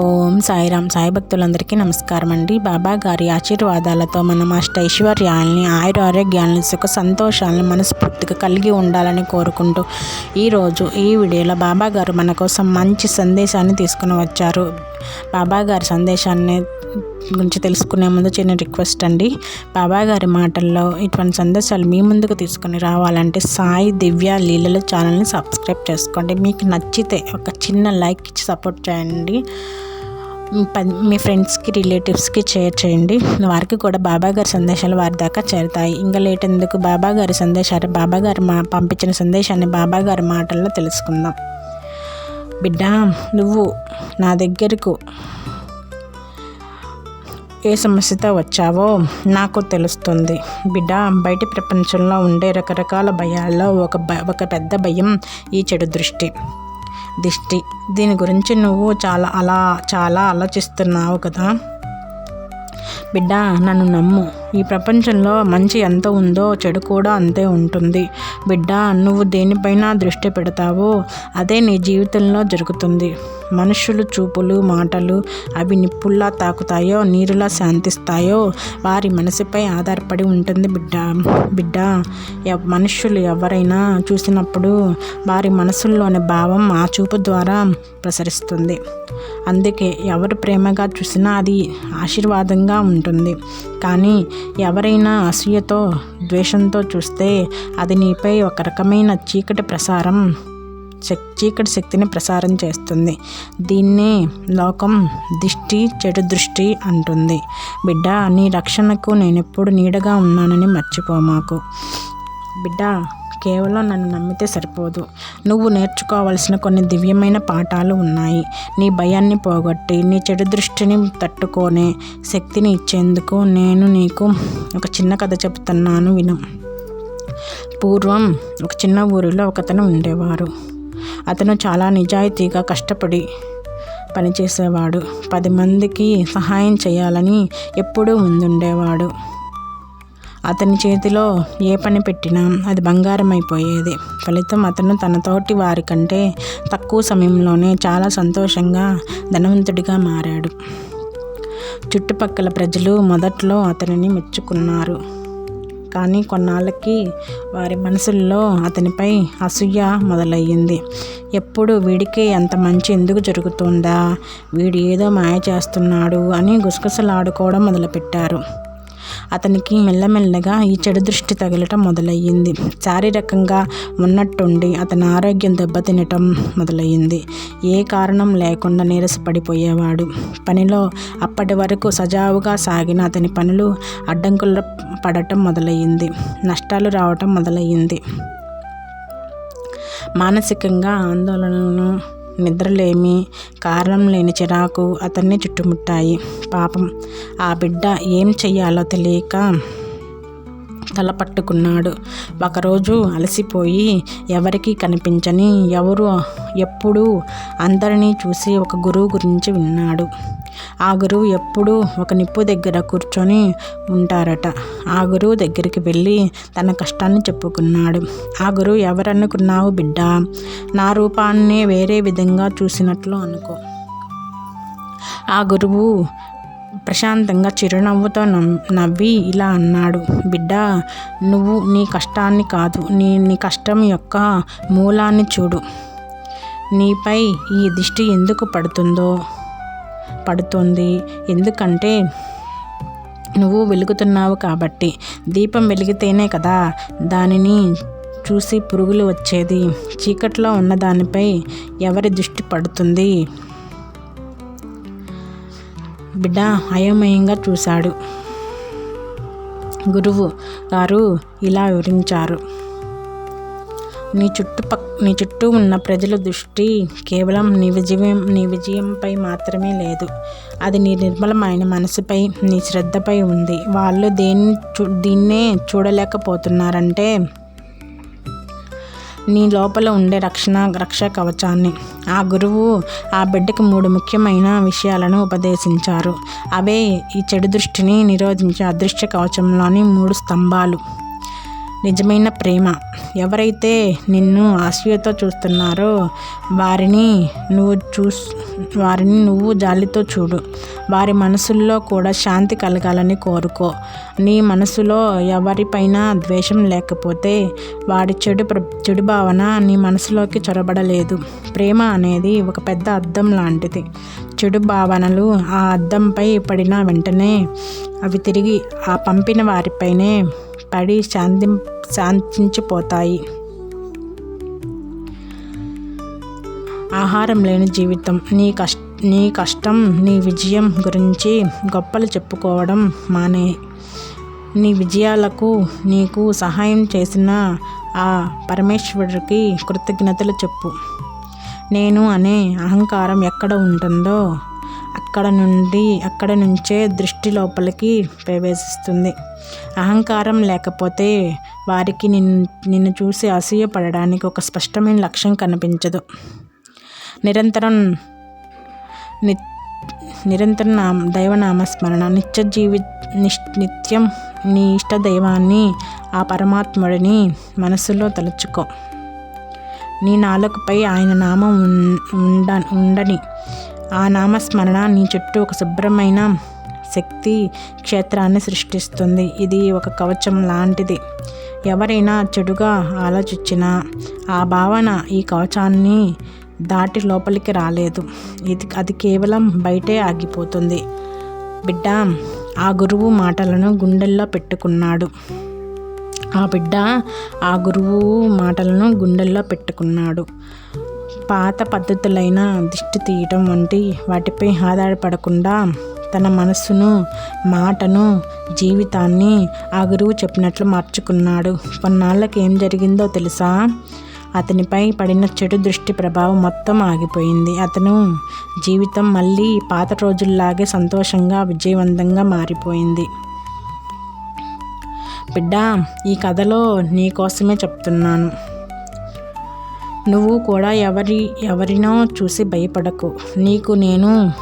ఓం సాయిరామ్ సాయి భక్తులందరికీ నమస్కారం అండి. బాబా గారి ఆశీర్వాదాలతో మనం అష్ట ఐశ్వర్యాలని ఆయుర ఆరోగ్యాలని సుఖ సంతోషాలను మనస్ఫూర్తిగా కలిగి ఉండాలని కోరుకుంటూ ఈరోజు ఈ వీడియోలో బాబా గారు మన కోసం మంచి సందేశాన్ని తీసుకుని వచ్చారు. బాబా గారి సందేశాన్ని గురించి తెలుసుకునే ముందు చిన్న రిక్వెస్ట్ అండి. బాబా గారి మాటల్లో ఇటువంటి సందేశాలు మీ ముందుకు తీసుకొని రావాలంటే సాయి దివ్య లీలల ఛానల్ని సబ్స్క్రైబ్ చేసుకోండి. మీకు నచ్చితే ఒక చిన్న లైక్ ఇచ్చి సపోర్ట్ చేయండి. మీ ప- మీ ఫ్రెండ్స్కి రిలేటివ్స్కి షేర్ చేయండి. వారికి కూడా బాబా గారి సందేశాలు వారి దాకా చేరుతాయి. ఇంకా లేట్ ఎందుకు? బాబా గారి సందేశాలు బాబా గారు మా పంపించిన సందేశాన్ని బాబా గారి మాటల్లో తెలుసుకుందాం. బిడ్డ నువ్వు నా దగ్గరకు ఏ సమస్యతో వచ్చావో నాకు తెలుస్తుంది. బిడ్డ బయటి ప్రపంచంలో ఉండే రకరకాల భయాల్లో ఒక భ ఒక పెద్ద భయం ఈ చెడు దృష్టి. దిష్టి. దీని గురించి నువ్వు చాలా అలా చాలా ఆలోచిస్తున్నావు కదా? బిడ్డ నన్ను నమ్ము. ఈ ప్రపంచంలో మంచి ఎంత ఉందో చెడు కూడా అంతే ఉంటుంది. బిడ్డ నువ్వు దేనిపైన దృష్టి పెడతావో అదే నీ జీవితంలో జరుగుతుంది. మనుషులు చూపులు మాటలు అవి నిప్పుల్లా తాకుతాయో నీరులా శాంతిస్తాయో వారి మనసుపై ఆధారపడి ఉంటుంది బిడ్డ. బిడ్డ మనుషులు ఎవరైనా చూసినప్పుడు వారి మనసుల్లోని భావం ఆ చూపు ద్వారా ప్రసరిస్తుంది. అందుకే ఎవరు ప్రేమగా చూసినా అది ఆశీర్వాదంగా ఉంటుంది. కానీ ఎవరైనా అసూయతో ద్వేషంతో చూస్తే అది నీపై ఒక రకమైన చీకటి ప్రసారం శక్ చీకటి శక్తిని ప్రసారం చేస్తుంది. దీన్నే లోకం దిష్టి చెడు దృష్టి అంటుంది. బిడ్డ నీ రక్షణకు నేనెప్పుడు నీడగా ఉన్నానని మర్చిపోమాకు బిడ్డ కేవలం నన్ను నమ్మితే సరిపోదు. నువ్వు నేర్చుకోవాల్సిన కొన్ని దివ్యమైన పాఠాలు ఉన్నాయి. నీ భయాన్ని పోగొట్టి నీ చెడు దృష్టిని తట్టుకొనే శక్తిని ఇచ్చేందుకు నేను నీకు ఒక చిన్న కథ చెప్తున్నాను విను. పూర్వం ఒక చిన్న ఊరిలో ఒకతను ఉండేవారు. అతను చాలా నిజాయితీగా కష్టపడి పనిచేసేవాడు. పది మందికి సహాయం చేయాలని ఎప్పుడూ ముందుండేవాడు. అతని చేతిలో ఏ పని పెట్టినా అది బంగారం అయిపోయేది ఫలితం అతను తనతోటి వారి కంటే తక్కువ సమయంలోనే చాలా సంతోషంగా ధనవంతుడిగా మారాడు. చుట్టుపక్కల ప్రజలు మొదట్లో అతనిని మెచ్చుకున్నారు. కానీ కొన్నాళ్ళకి వారి మనసుల్లో అతనిపై అసూయ మొదలయ్యింది. ఎప్పుడు వీడికి ఎంత మంచి ఎందుకు జరుగుతుందా? వీడు ఏదో మాయ చేస్తున్నాడు అని గుసగుసలాడుకోవడం మొదలుపెట్టారు. అతనికి మెల్లమెల్లగా ఈ చెడు దృష్టి తగలటం మొదలయ్యింది. శారీరకంగా ఉన్నట్టుండి అతని ఆరోగ్యం దెబ్బతినటం మొదలయ్యింది. ఏ కారణం లేకుండా నీరసపడిపోయేవాడు. పనిలో అప్పటి వరకు సజావుగా సాగిన అతని పనులు అడ్డంకులు పడటం మొదలయ్యింది. నష్టాలు రావటం మొదలయ్యింది. మానసికంగా ఆందోళనను నిద్రలేమి కారణం లేని చిరాకు అతన్ని చుట్టుముట్టాయి. పాపం ఆ బిడ్డ ఏం చెయ్యాలో తెలియక తల పట్టుకున్నాడు. ఒకరోజు అలసిపోయి ఎవరికీ కనిపించని ఎవరు ఎప్పుడూ అందరినీ చూసి ఒక గురువు గురించి విన్నాడు. ఆ గురువు ఎప్పుడూ ఒక నిప్పు దగ్గర కూర్చొని ఉంటారట. ఆ గురువు దగ్గరికి వెళ్ళి తన కష్టాన్ని చెప్పుకున్నాడు. ఆ గురువు ఎవరనుకున్నావు బిడ్డ? నా రూపాన్ని వేరే విధంగా చూసినట్లు అనుకో ఆ గురువు ప్రశాంతంగా చిరునవ్వుతో నవ్వి ఇలా అన్నాడు. బిడ్డ నువ్వు నీ కష్టాన్ని కాదు నీ నీ కష్టం యొక్క మూలాన్ని చూడు. నీపై ఈ దిష్టి ఎందుకు పడుతుందో. పడుతుంది. ఎందుకంటే నువ్వు వెలుగుతున్నావు కాబట్టి. దీపం వెలిగితేనే కదా దానిని చూసి పురుగులు వచ్చేది. చీకట్లో ఉన్న దానిపై ఎవరి దృష్టి పడుతుంది? బిడ్డ అయోమయంగా చూశాడు. గురువు గారు ఇలా వివరించారు. నీ చుట్టుపక్ నీ చుట్టూ ఉన్న ప్రజల దృష్టి కేవలం నీ విజయం నీ విజయంపై మాత్రమే లేదు. అది నీ నిర్మలమైన మనసుపై నీ శ్రద్ధపై ఉంది. వాళ్ళు దేన్ని చూ దీన్నే చూడలేకపోతున్నారంటే నీ లోపల ఉండే రక్షణ రక్ష కవచాన్ని. ఆ గురువు ఆ బిడ్డకి మూడు ముఖ్యమైన విషయాలను ఉపదేశించారు. అవే ఈ చెడు దృష్టిని నిరోధించే అదృష్ట కవచంలోని మూడు స్తంభాలు. నిజమైన ప్రేమ. ఎవరైతే నిన్ను అసూయతో చూస్తున్నారో వారిని నువ్వు చూస్ వారిని నువ్వు జాలితో చూడు. వారి మనసుల్లో కూడా శాంతి కలగాలని కోరుకో. నీ మనసులో ఎవరిపైన ద్వేషం లేకపోతే వాడి చెడు ప్ర చెడు భావన నీ మనసులోకి చొరబడలేదు. ప్రేమ అనేది ఒక పెద్ద అద్దం లాంటిది. చెడు భావనలు ఆ అద్దంపై పడిన వెంటనే అవి తిరిగి ఆ పంపిన వారిపైనే పడి శాంతి శాంతించిపోతాయి. ఆహారం లేని జీవితం. నీ కష్ట నీ కష్టం నీ విజయం గురించి గొప్పలు చెప్పుకోవడం మానే. నీ విజయాలకు నీకు సహాయం చేసిన ఆ పరమేశ్వరుడికి కృతజ్ఞతలు చెప్పు. నేను అనే అహంకారం ఎక్కడ ఉంటుందో అక్కడ నుండి అక్కడ నుంచే దృష్టి లోపలికి ప్రవేశిస్తుంది. అహంకారం లేకపోతే వారికి నిన్ను నిన్ను చూసి అసూయపడడానికి ఒక స్పష్టమైన లక్ష్యం కనిపించదు. నిరంతరం ని నిరంతరం నామ దైవనామస్మరణ నిత్య జీవి నిత్యం నీ ఇష్ట దైవాన్ని ఆ పరమాత్ముడిని మనసులో తలుచుకో. నీ నాలుకపై ఆయన నామం ఉండ ఉండని. ఆ నామస్మరణ నీ చుట్టూ ఒక శుభ్రమైన శక్తి క్షేత్రాన్ని సృష్టిస్తుంది. ఇది ఒక కవచం లాంటిది. ఎవరైనా చెడుగా ఆలోచించినా ఆ భావన ఈ కవచాన్ని దాటి లోపలికి రాలేదు. ఇది అది కేవలం బయటే ఆగిపోతుంది. బిడ్డ ఆ గురువు మాటలను గుండెల్లో పెట్టుకున్నాడు. ఆ బిడ్డ ఆ గురువు మాటలను గుండెల్లో పెట్టుకున్నాడు. పాత పద్ధతులైన దిష్టి తీయటం వంటి వాటిపై ఆధారపడకుండా తన మనస్సును మాటను జీవితాన్ని ఆ గురువు చెప్పినట్లు మార్చుకున్నాడు. కొన్నాళ్ళకి ఏం జరిగిందో తెలుసా? అతనిపై పడిన చెడు దృష్టి ప్రభావం మొత్తం ఆగిపోయింది. అతను జీవితం మళ్ళీ పాత రోజుల్లాగే సంతోషంగా విజయవంతంగా మారిపోయింది. బిడ్డ ఈ కథలో నీ కోసమే చెప్తున్నాను. నువ్వు కూడా ఎవరి ఎవరినో చూసి భయపడకు. నీకు నేను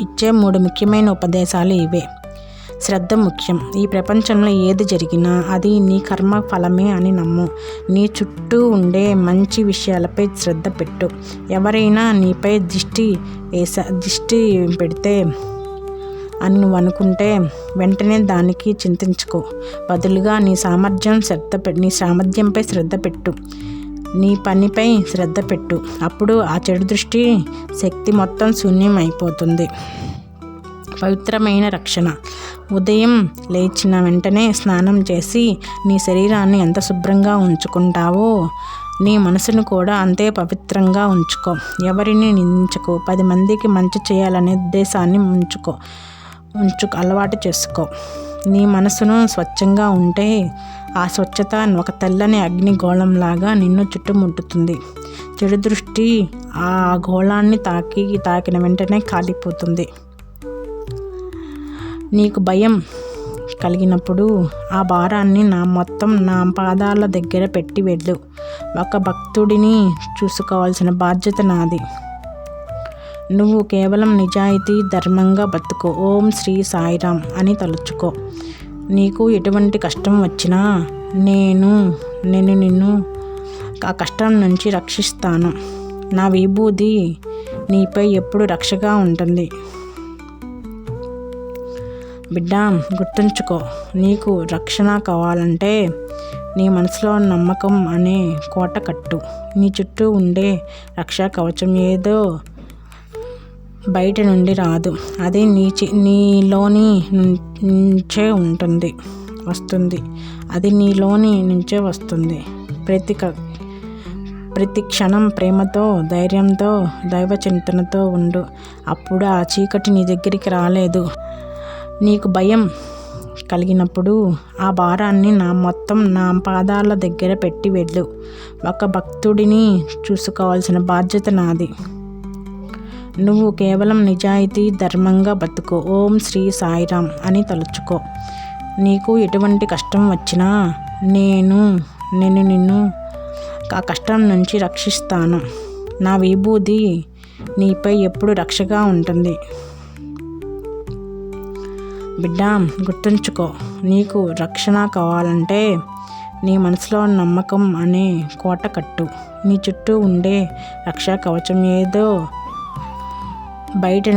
ఇచ్చే మూడు ముఖ్యమైన ఉపదేశాలు ఇవే. శ్రద్ధ ముఖ్యం. ఈ ప్రపంచంలో ఏది జరిగినా అది నీ కర్మ ఫలమే అని నమ్ము. నీ చుట్టూ ఉండే మంచి విషయాలపై శ్రద్ధ పెట్టు. ఎవరైనా నీపై దిష్టి వేసా దిష్టి పెడితే అని నువ్వు అనుకుంటే వెంటనే దానికి చింతించుకో. బదులుగా నీ సామర్థ్యం శ్రద్ధ నీ సామర్థ్యంపై శ్రద్ధ పెట్టు. నీ పనిపై శ్రద్ధ పెట్టు. అప్పుడు ఆ చెడు దృష్టి శక్తి మొత్తం శూన్యం అయిపోతుంది పవిత్రమైన రక్షణ. ఉదయం లేచిన వెంటనే స్నానం చేసి నీ శరీరాన్ని ఎంత శుభ్రంగా ఉంచుకుంటావో నీ మనసును కూడా అంతే పవిత్రంగా ఉంచుకో. ఎవరిని నిందించుకో. పది మందికి మంచి చేయాలనే ఉద్దేశాన్ని ఉంచుకో. ఉంచుకో అలవాటు చేసుకో. నీ మనసును స్వచ్ఛంగా ఉంటే ఆ స్వచ్ఛత ఒక తెల్లని అగ్ని గోళంలాగా నిన్ను చుట్టుముట్టుతుంది. చెడు దృష్టి ఆ గోళాన్ని తాకి తాకిన వెంటనే కాలిపోతుంది. నీకు భయం కలిగినప్పుడు ఆ భారాన్ని నా మొత్తం నా పాదాల దగ్గర పెట్టి వెళ్ళు. ఒక భక్తుడిని చూసుకోవాల్సిన బాధ్యత నాది. నువ్వు కేవలం నిజాయితీ ధర్మంగా బతుకో. ఓం శ్రీ సాయిరామ్ అని తలుచుకో. నీకు ఎటువంటి కష్టం వచ్చినా నేను నేను నిన్ను ఆ కష్టం నుంచి రక్షిస్తాను. నా విభూది నీపై ఎప్పుడు రక్షగా ఉంటుంది. బిడ్డ గుర్తుంచుకో నీకు రక్షణ కావాలంటే నీ మనసులో నమ్మకం అనే కోట కట్టు. నీ చుట్టూ ఉండే రక్షా కవచం ఏదో బయట నుండి రాదు. అది నీ నీలోని నుంచే ఉంటుంది వస్తుంది. అది నీలోని నుంచే వస్తుంది. ప్రతి ప్రతి క్షణం ప్రేమతో ధైర్యంతో దైవ చింతనతో ఉండు. అప్పుడు ఆ చీకటి నీ దగ్గరికి రాలేదు. నీకు భయం కలిగినప్పుడు ఆ భారాన్ని నా మొత్తం నా పాదాల దగ్గర పెట్టి వెళ్ళు. ఒక భక్తుడిని చూసుకోవాల్సిన బాధ్యత నాది. నువ్వు కేవలం నిజాయితీ ధర్మంగా బతుకు. ఓం శ్రీ సాయిరామ్ అని తలుచుకో. నీకు ఎటువంటి కష్టం వచ్చినా నేను నేను నిన్ను ఆ కష్టం నుంచి రక్షిస్తాను. నా విభూది నీపై ఎప్పుడు రక్షగా ఉంటుంది. బిడ్డ గుర్తుంచుకో. నీకు రక్షణ కావాలంటే నీ మనసులో నమ్మకం అనే కోట కట్టు. నీ చుట్టూ ఉండే రక్షా కవచం ఏదో బయట